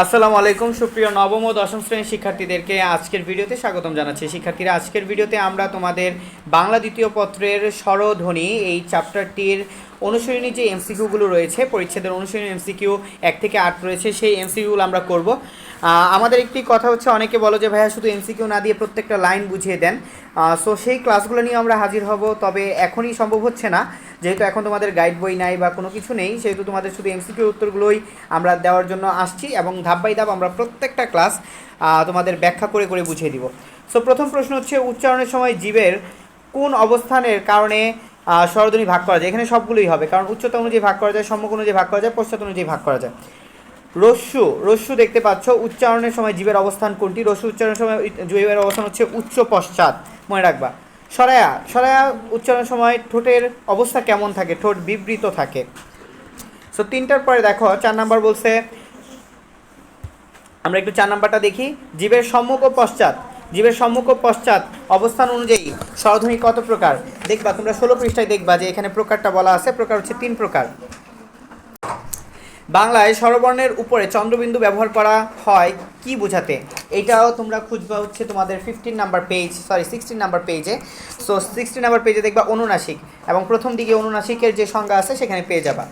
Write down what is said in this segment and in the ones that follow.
আসসালামু আলাইকুম, সুপ্রিয় নবম ও দশম শ্রেণির শিক্ষার্থীদেরকে আজকের ভিডিওতে স্বাগতম জানাচ্ছি। শিক্ষার্থীরা, আজকের ভিডিওতে আমরা তোমাদের বাংলা দ্বিতীয় পত্রের স্বরধ্বনি এই চ্যাপ্টারটির অনুসরণী যে এমসিকিউগুলো রয়েছে, পরিচ্ছেদের অনুসরণী এমসিকিউ এক থেকে আট রয়েছে, সেই এমসিকিউগুলো আমরা করব। আমাদের একটি কথা হচ্ছে, অনেকে বলো যে, ভাইয়া, শুধু এমসিকিউ না দিয়ে প্রত্যেকটা লাইন বুঝিয়ে দেন। সো সেই ক্লাসগুলো নিয়ে আমরা হাজির হব, তবে এখনই সম্ভব হচ্ছে না। যেহেতু এখন তোমাদের গাইড বই নাই বা কোনো কিছু নেই, সেহেতু তোমাদের শুধু এমসিকিউ উত্তরগুলোই আমরা দেওয়ার জন্য আসছি এবং ধাপ বাই ধাপ আমরা প্রত্যেকটা ক্লাস তোমাদের ব্যাখ্যা করে করে বুঝিয়ে দিব। সো প্রথম প্রশ্ন হচ্ছে, উচ্চারণের সময় জীবের কোন অবস্থানের কারণে স্বরধ্বনি ভাগ করা যায়? এখানে সবগুলোই হবে, কারণ উচ্চতা অনুযায়ী ভাগ করা যায়, সম্মুখ অনুযায়ী ভাগ করা যায়, পশ্চাৎ অনুযায়ী ভাগ করা যায়। রস্যু রস্যু দেখতে পাচ্ছ। উচ্চারণের সময় জীবের অবস্থান কোনটি? রস্যু উচ্চারণের সময় জীবের অবস্থান হচ্ছে উচ্চ পশ্চাৎ। মনে রাখবা। সরায়া সরায়া উচ্চারণের সময় ঠোঁটের অবস্থা কেমন থাকে? ঠোঁট বিবৃত থাকে। সো তিনটার পরে দেখো, চার নাম্বার বলছে, আমরা একটু চার নাম্বারটা দেখি। জীবের সম্মুখ ও পশ্চাৎ। জীবের সম্মুখ ও পশ্চাৎ অবস্থান অনুযায়ী স্বরধ্বনি কত প্রকার? দেখবা, তোমরা ষোলো পৃষ্ঠায় দেখবা যে এখানে প্রকারটা বলা আছে। প্রকার হচ্ছে তিন প্রকার। বাংলায় স্বরবর্ণের উপরে চন্দ্রবিন্দু ব্যবহার করা হয় কি বোঝাতে? এটাও তোমরা খুঁজবা হচ্ছে তোমাদের fifteen number page sorry sixteen number পেজে সো সিক্সটিন নাম্বার পেজে দেখবা অনুনাসিক এবং প্রথম দিকে অনুনাসিকের যে সংজ্ঞা আছে সেখানে পেয়ে যাবা।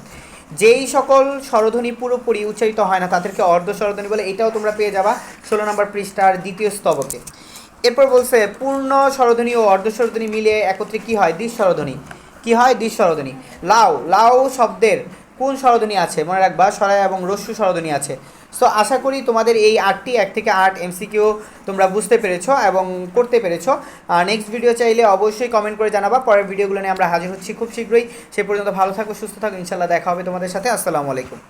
যেই সকল স্বরধ্বনি পুরোপুরি উচ্চারিত হয় না, তাদেরকে অর্ধ স্বরধ্বনি বলে এটাও তোমরা পেয়ে যাবা ষোলো নম্বর পৃষ্ঠার দ্বিতীয় স্তবকে। এরপর বলছে, পূর্ণ স্বরধ্বনি ও অর্ধ স্বরধ্বনি মিলে একত্রে কি হয়? দ্বিজ স্বরধ্বনি কি হয়? দ্বিজ স্বরধ্বনি লাউ লাউ শব্দের কোন স্বরধ্বনি আছে? মনে রাখবা, সরায় এবং রস্যু স্বরধ্বনি আছে। সো আশা করি তোমাদের এই আটটি, এক থেকে আট এমসিকিউ তোমরা বুঝতে পেরেছ এবং করতে পেরেছ। নেক্সট ভিডিও চাইলে অবশ্যই কমেন্ট করে জানাবা। পরের ভিডিওগুলো নিয়ে আমরা হাজির হচ্ছি খুব শীঘ্রই। সে পর্যন্ত ভালো থাকো, সুস্থ থাকো। ইনশাল্লাহ দেখা হবে তোমাদের সাথে। আসসালামু আলাইকুম।